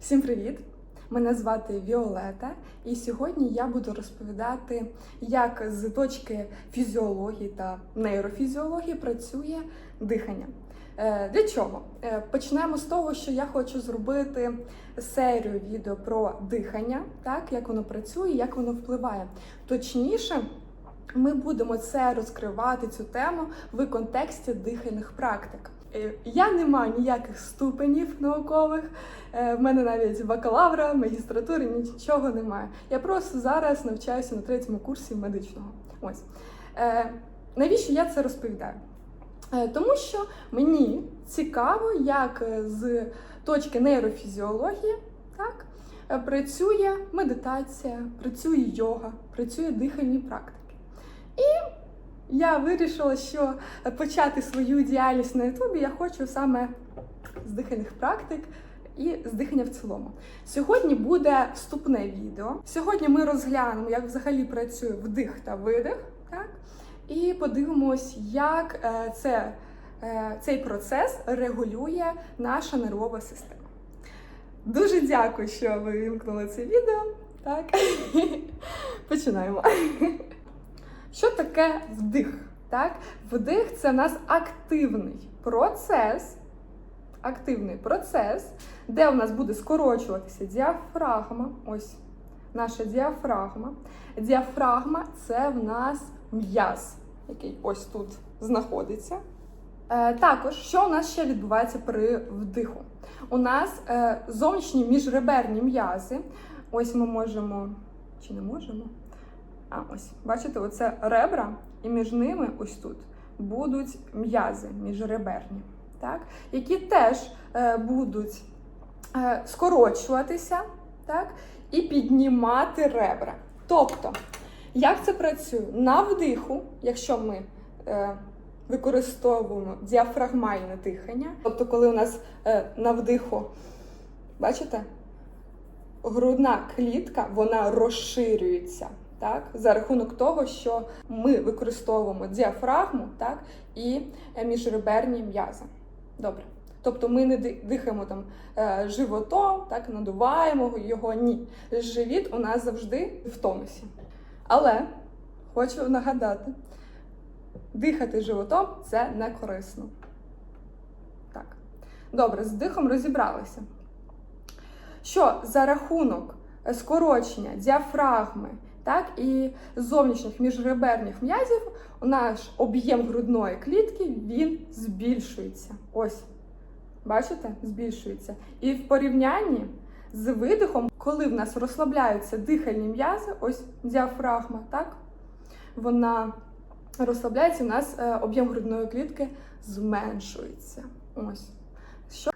Всім привіт! Мене звати Віолета, і сьогодні я буду розповідати, як з точки фізіології та нейрофізіології працює дихання. Е, Для чого? Е, Почнемо з того, що я хочу зробити серію відео про дихання, так як воно працює, як воно впливає. Точніше, ми будемо це розкривати цю тему в контексті дихальних практик. Е, Я не маю ніяких ступенів наукових, е, в мене навіть бакалавра, магістратури, нічого немає. Я просто зараз навчаюся на третьому курсі медичного. Ось Е, навіщо я це розповідаю? Тому що мені цікаво, як з точки нейрофізіології так, працює медитація, працює йога, працює дихальні практики. І я вирішила, що почати свою діяльність на Ютубі я хочу саме з дихальних практик і з дихання в цілому. Сьогодні буде вступне відео. Сьогодні ми розглянемо, як взагалі працює вдих та видих, так? і подивимось, як е, це, е, цей процес регулює наша нервова система. Дуже дякую, що ви вимкнули це відео. Так, починаємо. Що таке вдих? Так? Вдих це в нас активний процес, активний процес, де у нас буде скорочуватися діафрагма. Ось наша діафрагма. Діафрагма це в нас м'яз, який ось тут знаходиться. Е, також, що у нас ще відбувається при вдиху? У нас е, зовнішні міжреберні м'язи. Ось ми можемо, чи не можемо? А ось, бачите, оце ребра, і між ними ось тут будуть м'язи міжреберні, так? які теж е, будуть е, скорочуватися так? і піднімати ребра. Тобто, як це працює? На вдиху, якщо ми е, використовуємо діафрагмальне дихання, тобто, коли у нас е, на вдиху, бачите, грудна клітка вона розширюється. Так, за рахунок того, що ми використовуємо діафрагму, так, і е, міжреберні м'язи. Добре. Тобто ми не дихаємо там е, животом, так, надуваємо його. Ні. Живіт у нас завжди в тонусі. Але хочу нагадати, дихати животом це не корисно. Так. Добре, з дихом розібралися. Що за рахунок е, скорочення діафрагми, так, і зовнішніх міжреберних м'язів наш об'єм грудної клітки він збільшується. Ось, бачите, збільшується. І в порівнянні з видихом, коли в нас розслабляються дихальні м'язи, ось діафрагма, так, вона розслабляється, у нас е, об'єм грудної клітки зменшується. Ось. Що?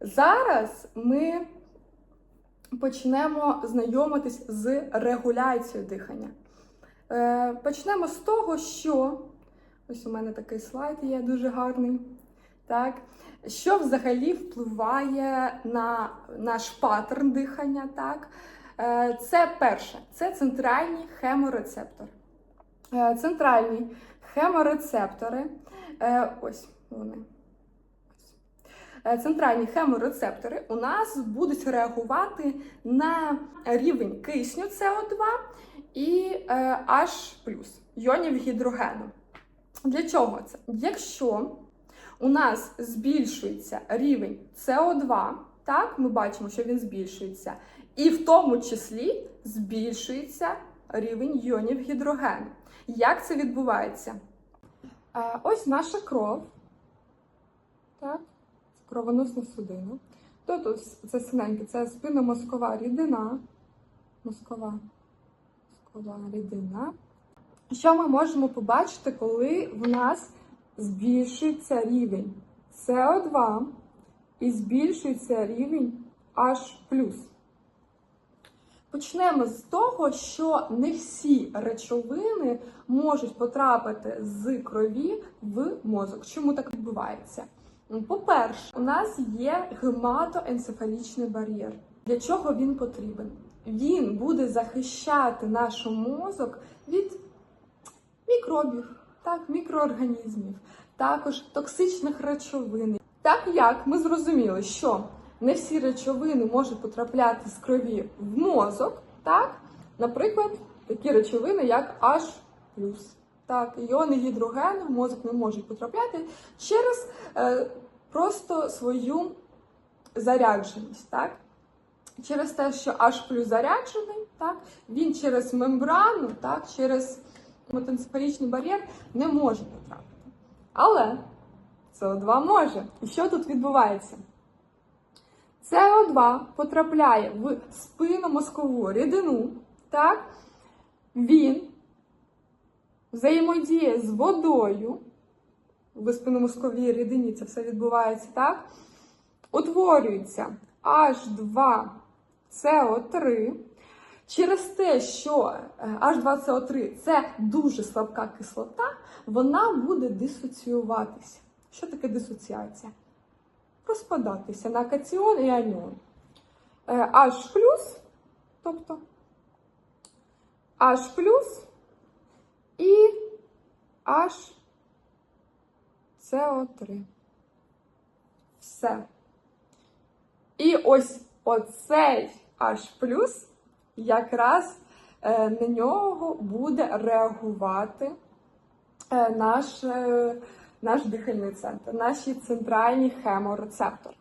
Зараз ми почнемо знайомитись з регуляцією дихання. Е, Почнемо з того, що ось у мене такий слайд є дуже гарний. Так, що взагалі впливає на наш паттерн дихання? Так? Е, Це перше, це центральні хеморецептори. Е, Центральні хеморецептори, е, ось вони. Е, Центральні хеморецептори у нас будуть реагувати на рівень кисню СО2 і е, H+, йонів гідрогену. Для чого це? Якщо у нас збільшується рівень СО2, так, ми бачимо, що він збільшується, і в тому числі збільшується рівень йонів гідрогену. Як це відбувається? Е, Ось наша кров. Так, кровоносна судина. Тут це синеньке, це спинномозкова рідина. Мозкова мозкова рідина. Що ми можемо побачити, коли в нас збільшується рівень СО2 і збільшується рівень H+. Почнемо з того, що не всі речовини можуть потрапити з крові в мозок. Чому так відбувається? По-перше, у нас є гематоенцефалічний бар'єр. Для чого він потрібен? Він буде захищати наш мозок від мікробів, так, мікроорганізмів, також токсичних речовин. Так як ми зрозуміли, що не всі речовини можуть потрапляти з крові в мозок, так? Наприклад, такі речовини, як H+. Так, іони гідрогену в мозок не можуть потрапляти через е, просто свою зарядженість. Так? Через те, що H плюс заряджений, так, він через мембрану, так, через метенцефалічний бар'єр не може потрапити. Але СО2 може. І що тут відбувається? СО2 потрапляє в спинномозкову рідину, так? Він взаємодіє з водою, в спинномозковій рідині це все відбувається, так? Утворюється H2CO3. Через те, що е, H2CO3 це дуже слабка кислота, вона буде дисоціюватися. Що таке дисоціація? Розпадатися на катіон і аніон. Е, H+, тобто H+, і HCO3. Все. І ось оцей H+, якраз е, на нього буде реагувати е, наш, е, наш дихальний центр, наші центральні хеморецептори.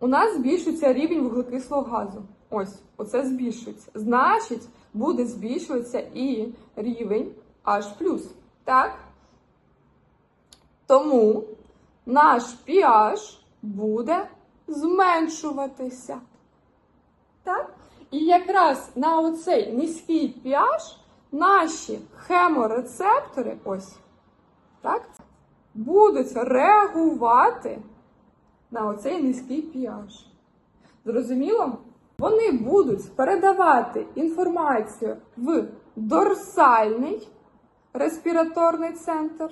У нас збільшується рівень вуглекислого газу. Ось, оце збільшується. Значить, буде збільшуватися і рівень H+. Так? Тому наш pH буде зменшуватися. Так? І якраз на оцей низький pH наші хеморецептори ось, так, будуть реагувати на оцей низький pH. Зрозуміло? Вони будуть передавати інформацію в дорсальний респіраторний центр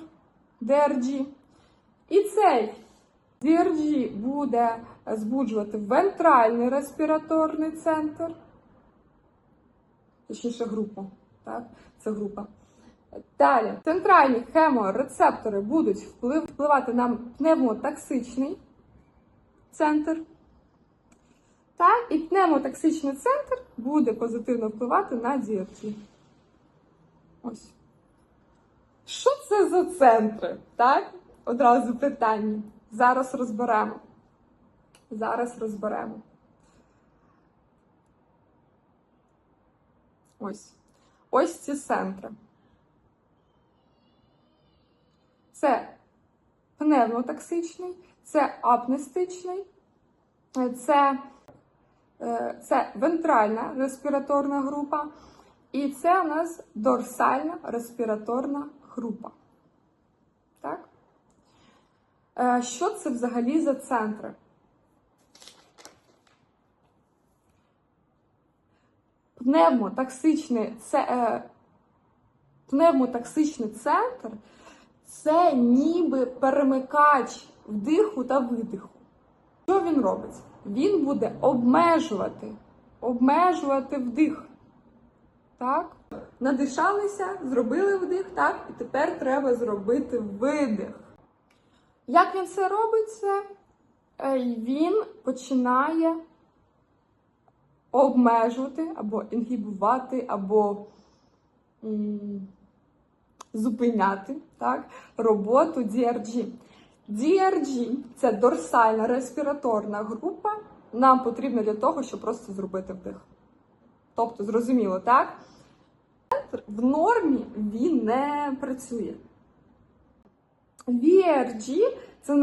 DRG. І цей DRG буде збуджувати вентральний респіраторний центр. Точніше, групу. Так? Це група. Далі, центральні хеморецептори будуть впливати на пневмотоксичний центр. Так, і пневмотоксичний центр буде позитивно впливати на DRG. Ось. Що це за центри? Так? Одразу питання. Зараз розберемо. Зараз розберемо. Ось. Ось ці центри. Це пневмотоксичний, це апнестичний, це, е, це вентральна респіраторна група, і це у нас дорсальна респіраторна група. Так? Е, Що це взагалі за центри? Пневмотоксичний, це, е, пневмотоксичний центр це ніби перемикач вдиху та видиху. Що він робить? Він буде обмежувати, обмежувати вдих. Так? Надишалися, зробили вдих, так, і тепер треба зробити видих. Як він це робить? Це Е, він починає обмежувати або інгібувати, або зупиняти так, роботу DRG. DRG це дорсальна респіраторна група. Нам потрібна для того, щоб просто зробити вдих. Тобто, зрозуміло, так? В нормі він не працює. VRG це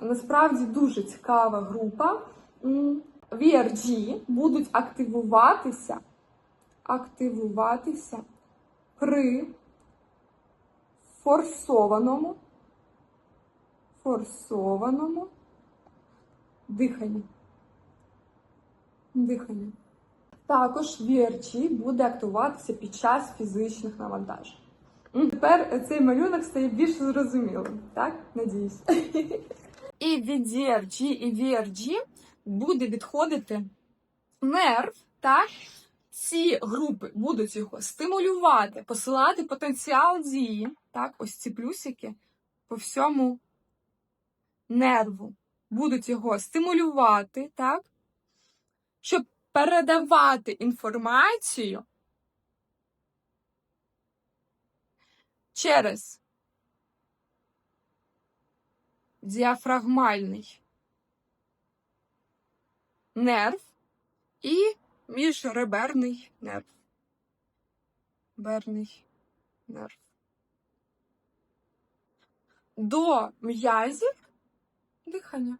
насправді дуже цікава група. VRG будуть активуватися, активуватися при форсованому, форсованому диханні. Диханні. Також VRG буде активуватися під час фізичних навантажень. Тепер цей малюнок стає більш зрозумілим, так? Надіюсь. І від DRG і VRG буде відходити нерв, так? Ці групи будуть його стимулювати, посилати потенціал дії, так, ось ці плюсики по всьому нерву. будуть його стимулювати, так? Щоб передавати інформацію через діафрагмальний нерв і міжреберний нерв. Берний нерв. До м'язів дихання.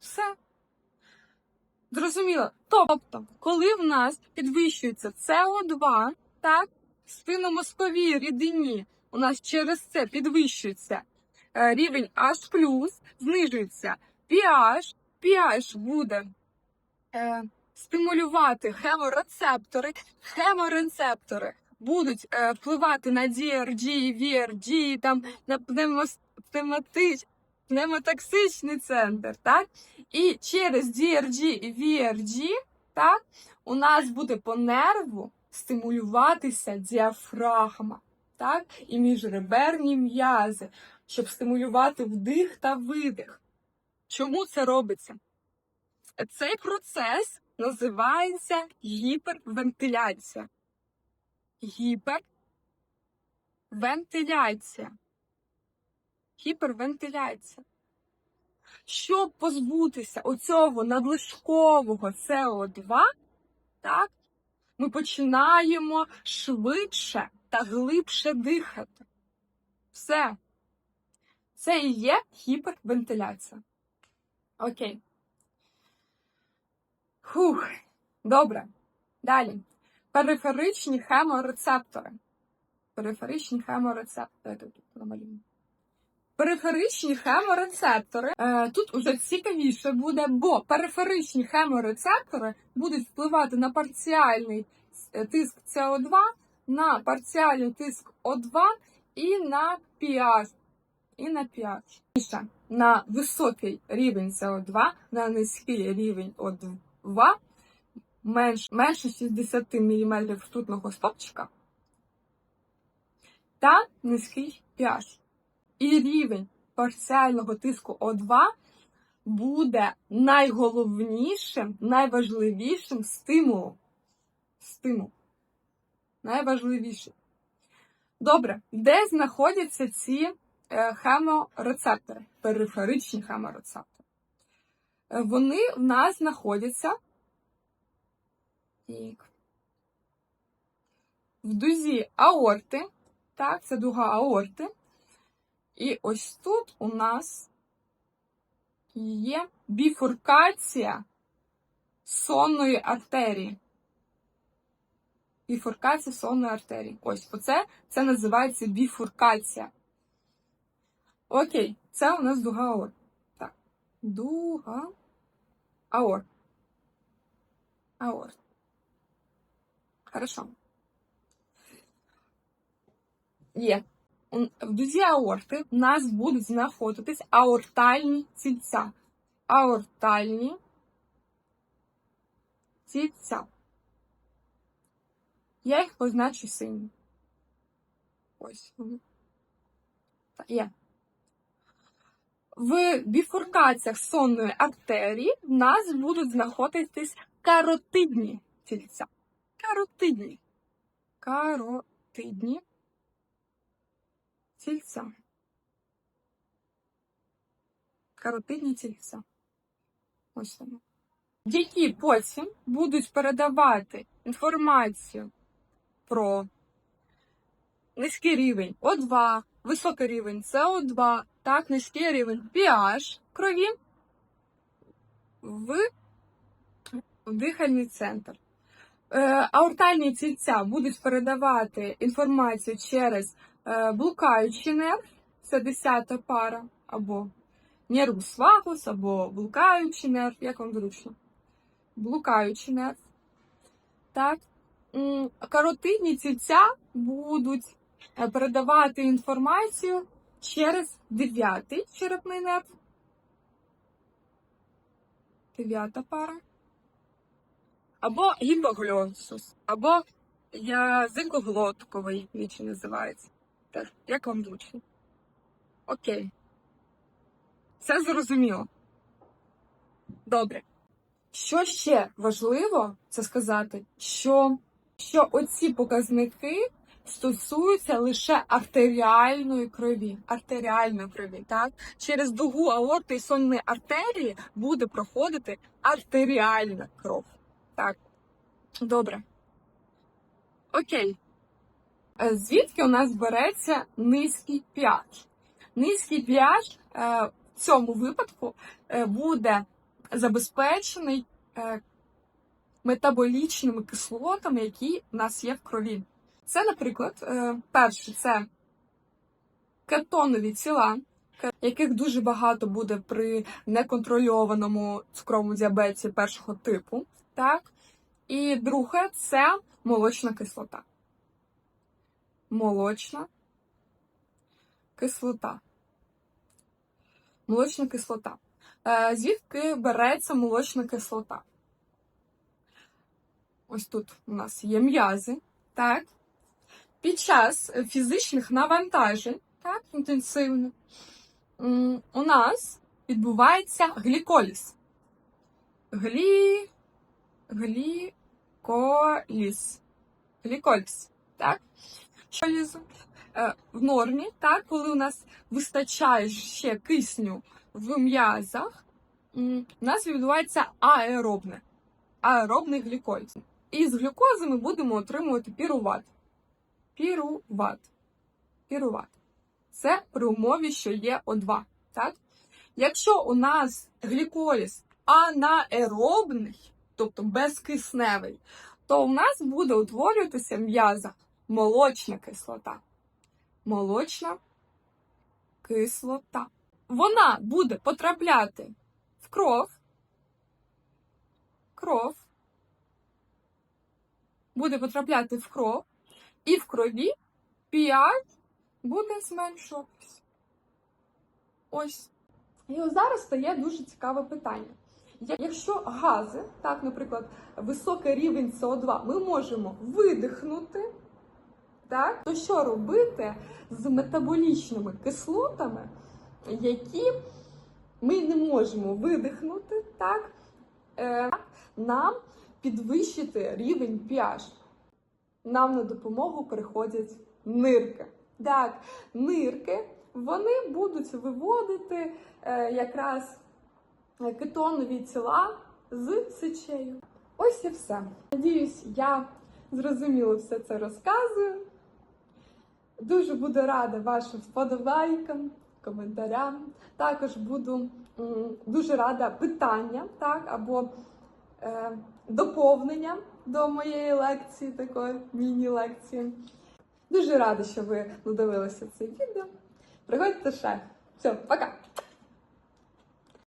Все. Зрозуміло. Тобто, коли в нас підвищується СО2, так, в рідині у нас через це підвищується е, рівень H+, знижується pH, pH буде е, стимулювати хеморецептори, хеморецептори будуть е, впливати на DRG, VRG, там, на пневматич, пневмотоксичний центр, так? І через DRG і VRG, так, у нас буде по нерву стимулюватися діафрагма, так, і міжреберні м'язи, щоб стимулювати вдих та видих. Чому це робиться? Цей процес називається гіпервентиляція. Гіпервентиляція. Гіпервентиляція. Щоб позбутися оцього надлишкового СО2, так, ми починаємо швидше та глибше дихати. Все. Це і є гіпервентиляція. Окей. Фух. Добре. Далі. Периферичні хеморецептори. Периферичні хеморецептори. Тут намалюємо. Периферичні хеморецептори. Е, тут уже цікавіше буде, бо периферичні хеморецептори будуть впливати на парціальний е, тиск СО2, на парціальний тиск О2 і на pH. І на pH. На високий рівень СО2, на низький рівень О2 менш, менше 60 мм ртутного стопчика та низький pH. І рівень парціального тиску О2 буде найголовнішим, найважливішим стимулом. Стимул. Найважливішим. Добре, де знаходяться ці е, хеморецептори, периферичні хеморецептори? Е, Вони в нас знаходяться в дузі аорти. Так, це дуга аорти. І ось тут у нас є біфуркація сонної артерії. Біфуркація сонної артерії. Ось оце це називається біфуркація. Окей, це у нас дуга аорт. Так. Дуга аорт. Аорт. Хорошо. Є. В дузі аорти в нас будуть знаходитись аортальні цільця. Аортальні цільця. Я їх позначу синім. Ось вони. Є. В біфуркаціях сонної артерії в нас будуть знаходитись каротидні цільця. Каротидні. Каротидні цільця. Каротидні цільця. Ось вони. Які потім будуть передавати інформацію про низький рівень О2, високий рівень СО2, так, низький рівень pH крові в дихальний центр. Е, аортальні цільця будуть передавати інформацію через блукаючий нерв, це 10 пара, або нервус вагус, або блукаючий нерв, як вам зручно. Блукаючий нерв. Так. Каротидні цільця будуть е, передавати інформацію через дев'ятий черепний нерв. Дев'ята пара або гіпоглосус, або язикоглотковий вічі називається. Так, як вам зручно? Окей. Все зрозуміло. Добре. Що ще важливо це сказати, що, що оці показники стосуються лише артеріальної крові. Артеріальної крові, так? Через дугу аорти і сонної артерії буде проходити артеріальна кров. Так. Добре. Окей. Е, Звідки у нас береться низький pH? Низький pH е, в цьому випадку е, буде забезпечений метаболічними кислотами, які в нас є в крові. Це, наприклад, перше, це кетонові тіла, яких дуже багато буде при неконтрольованому цукровому діабеті першого типу. Так? І друге це молочна кислота. Молочна кислота. Молочна кислота. Е, Звідки береться молочна кислота? Ось тут у нас є м'язи, так? Під час фізичних навантажень, так, інтенсивно, у нас відбувається гліколіз. Глі... Гліколіз. Гліколіз, так? Гліколізу. Е, В нормі, так, коли у нас вистачає ще кисню в м'язах, у нас відбувається аеробне, аеробний гліколіз. І з глюкози ми будемо отримувати піруват. Піруват. Піруват. Це при умові, що є О2. Так? Якщо у нас гліколіз анаеробний, тобто безкисневий, то у нас буде утворюватися в м'язах молочна кислота. Молочна кислота. Вона буде потрапляти в кров. Кров буде потрапляти в кров, і в крові pH буде зменшуватися. Ось. І ось зараз стає дуже цікаве питання. Якщо гази, так, наприклад, високий рівень СО2, ми можемо видихнути, так, то що робити з метаболічними кислотами, які ми не можемо видихнути, так, е, нам підвищити рівень pH. Нам на допомогу приходять нирки. Так, нирки вони будуть виводити е, якраз е, кетонові тіла з сечею. Ось і все. Надіюсь, я зрозуміло все це розказую. Дуже буду рада вашим вподобайкам, коментарям. Також буду дуже рада питанням, так, або е, доповненням до моєї лекції, такої міні-лекції. Дуже рада, що ви додивилися це відео. Приходьте ще. Все, пока!